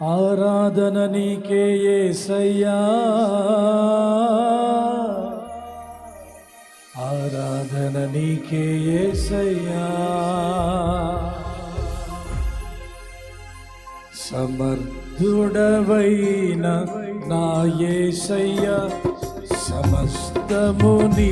ఆరాధన నీకే యేసయ్యా ఆరాధన నీకే యేసయ్యా సమర్థుడవైన నా యేసయ్యా సమస్తము నీ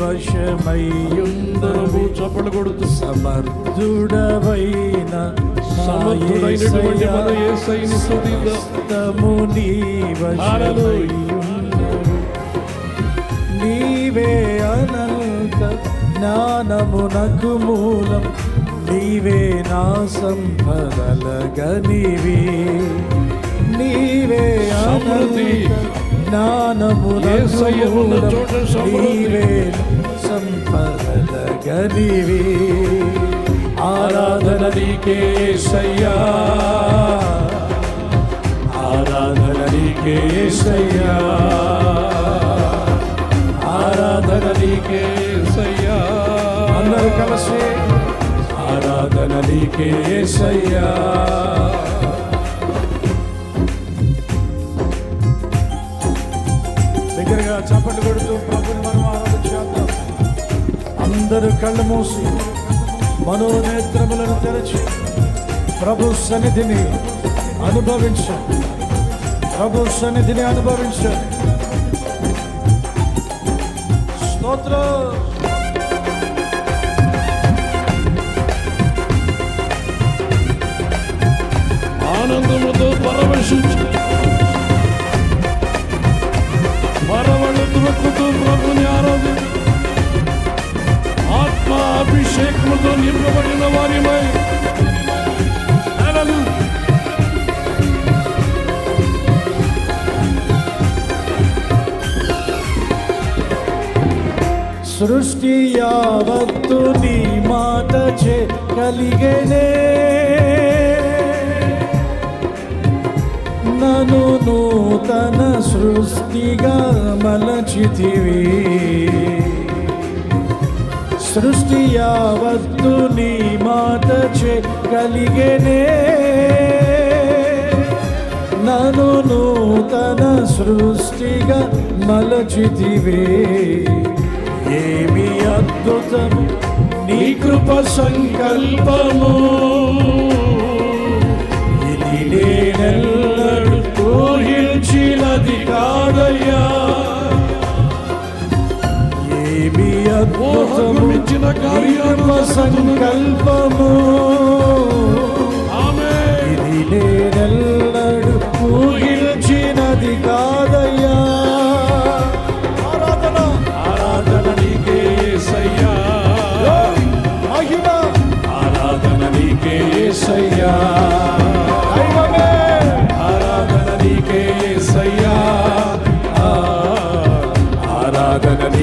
వశమయ్యుందరు చప్పలు కొడుతూ సమర్థుడవైన సమర్థుడైనటువంటి మన యేసయ్యా యేసయ్యని నీవే అనంత జ్ఞానమునకు మూలం. నీవే నా సంపదల గనివి నీవే. అనంత జ్ఞానమునకు మూలం. నీవే సంపదల గనివి ఆరాధన నీకే ఆరాధన నీకే ఆరాధన నీకే అందరూ కలిసి ఆరాధన నీకే కళ్ళు మూసి మనోనేత్రములను తెరచి ప్రభు సన్నిధిని అనుభవించ. ప్రభు సన్నిధిని అనుభవించ. స్తోత్రం. ఆనందముతో పరవశించు సృష్టి యావత్తు నీ మాట చే కలిగనే. నను నూతన సృష్టిగా మలచితివి. సృష్టి యావత్తు నీ మాట చే కలిగనే. నను నూతన సృష్టిగా మలచితివే. ఏమి అద్భుతము నీ కృప సంకల్పము? ఇది నేనెల్లడు ఊహించినది కాదయ్యా. ఏమి అద్భుతము మించిన నీ కార్యాలు కృప సంకల్పము?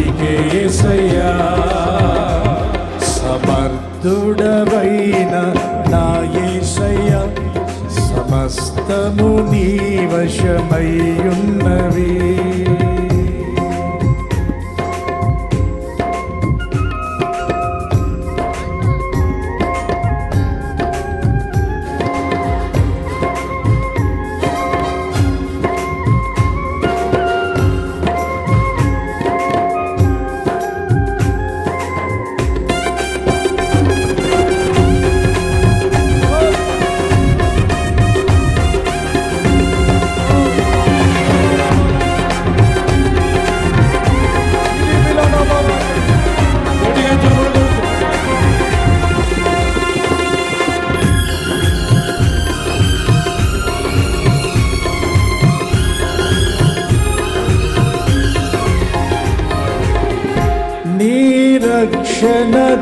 ఆరాధన సమర్థుడవైన నా యేసయ్యా సమస్తము నీ వశమయ్యున్నవి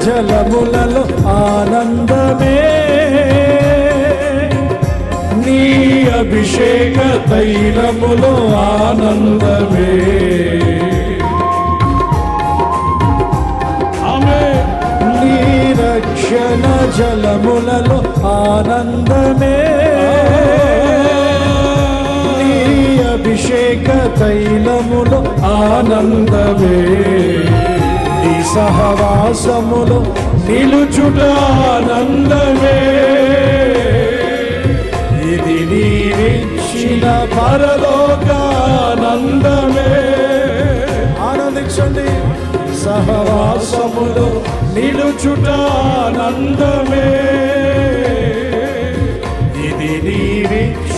జలములలో ఆనందమే. నీ అభిషేక తైలములో ఆనందమే. ఆమేన్. నీ రక్షణ జలములలో ఆనందమే. నీ అభిషేక తైలములో ఆనందమే. సహవాసములో నిలుచుట ఆనందమే. ఇది నీవిచ్చిన పరలోకానందమే. ఆనందించండి. సహవాసములు నిలుచుటానందమే ఇది నీవిచ్చిన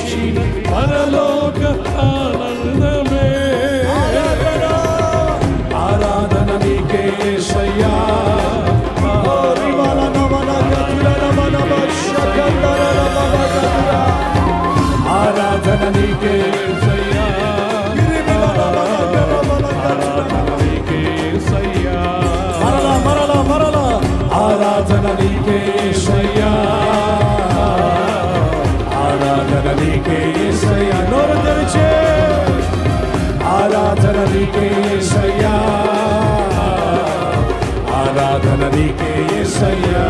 నీకే సయ్యా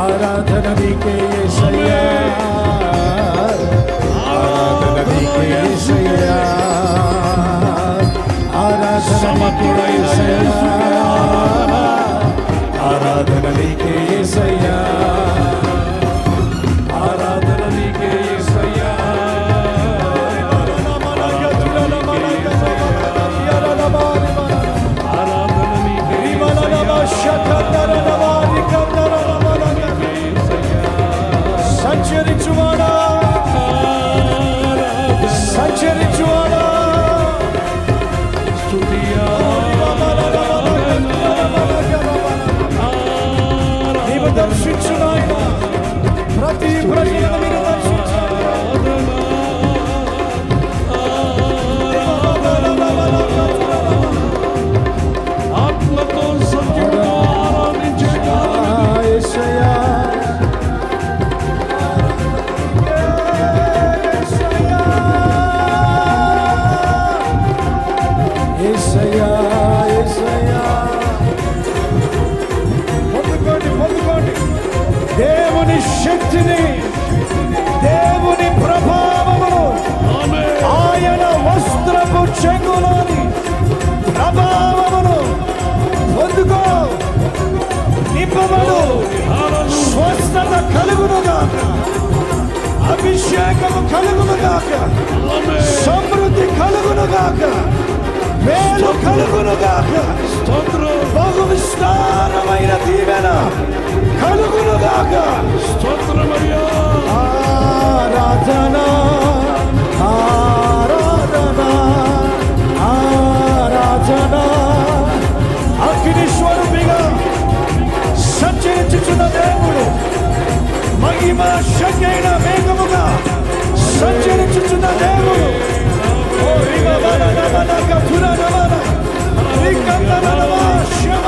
ఆరాధన నీకే సయ్యా ఆరాధన నీకే సయ్యా ఆరాధన ఆరాధన నీకే సయ్యా కలుగునుగాక సమృద్ధి కలుగునుగాక మేలు కలుగునుగాక స్తోత్రం బహు విస్తారమైన దీవెన కలుగునుగాక స్తోత్రమయ్యా ఆరాధన ఆరాధన ఆరాధన. అగ్ని స్వరూపిగా సంచరించుచున్న దేవుడు మహిమ శక్తి అయిన వేగముగా సంచరించుచున్న దేవుడు ఓ రిమ బల నమ రికంద నమ శమ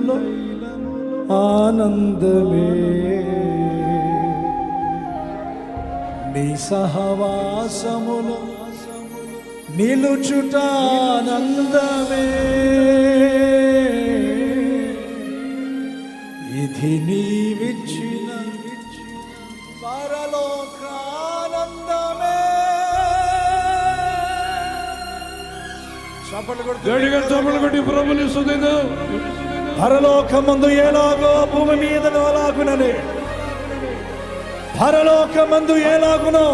తైలములో ఆనందమే. నీ సహవాసములో నిలుచుట ఆనందమే. ఇది నీవిచ్చిన పరలోకానందమే. చప్పట్లు కొడుతూ గడిగా చప్పలు కొట్టి ప్రభుని సుదేదా పరలోకమందు ఎలాగో భూమి మీద అలాగునని పరలోకమందు ఎలాగునో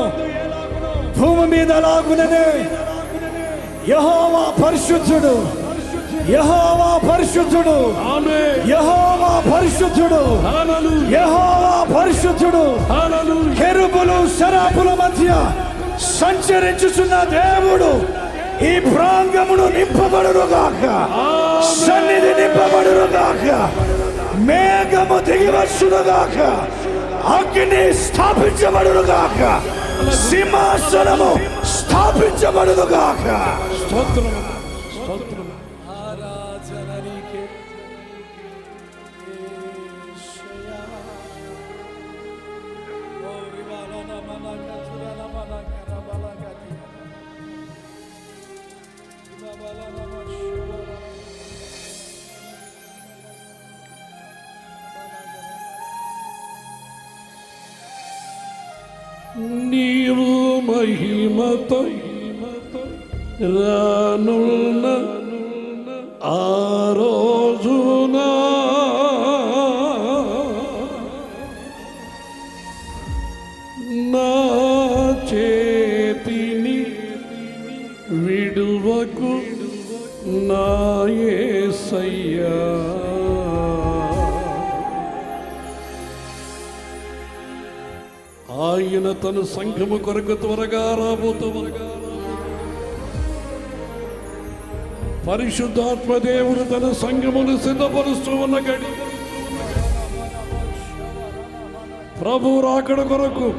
భూమి మీద అలాగుననే యహోవా పరిశుద్ధుడు. యహోవా పరిశుద్ధుడు. యహోవా పరిశుద్ధుడు. యహోవా పరిశుద్ధుడు. కెరుబులు శరాపుల మధ్య సంచరించుచున్న దేవుడు ఈ ప్రాంగమును నింపబడునుగాక. సన్నిధి నింపబడునుగాక మేఘము దిగివచ్చునుగాక అగ్ని స్థాపించబడునుగాక సింహాసనము స్థాపించబడునుగాక. స్తోత్రం స్తోత్రం മഹിമത്വം ആരോ ఆయన తన సంఘము కొరకు త్వరగా రాబోతూ పరిశుద్ధాత్మ దేవుడు తన సంఘమును సిద్ధపరుస్తూ ఉన్న గడి. ప్రభు రాకడ కొరకు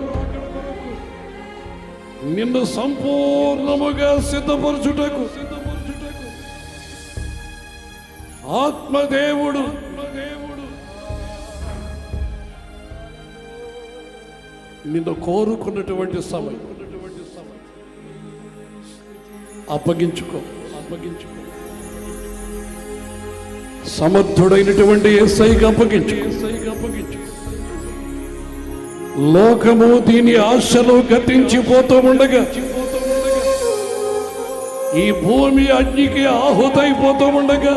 నిన్ను సంపూర్ణముగా సిద్ధపరచుటకు. ఆత్మదేవుడు నిన్ను కోరుకున్నటువంటి సమయం. అప్పగించుకో. అప్పగించుకో. సమర్థుడైనటువంటి ఎస్ఐకి అప్పగించు ఎస్ఐకి అప్పగించు లోకము దీని ఆశలు గతించిపోతూ ఉండగా ఈ భూమి అగ్నికి ఆహుతైపోతూ ఉండగా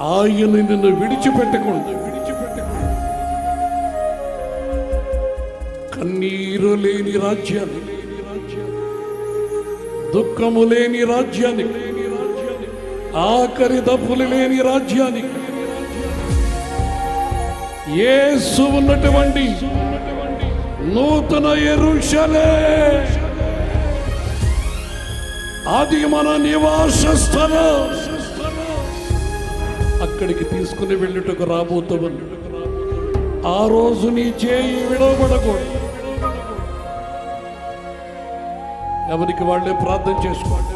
ఆయన నిన్ను విడిచిపెట్టకుండా విడిచిపెట్టకుండా కన్నీరు లేని రాజ్యాన్ని దుఃఖము లేని రాజ్యానికి ఆఖరి దప్పులు లేని రాజ్యానికి ఏసు ఉన్నటువంటి నూతన ఎరుషలే. అది మన నివాస స్థలం అక్కడికి తీసుకుని వెళ్ళుటకు రాబోతామని ఆ రోజు నీ చేయి విడవబడకూడదు. ఎవరికి వాళ్ళే ప్రార్థన చేసుకోండి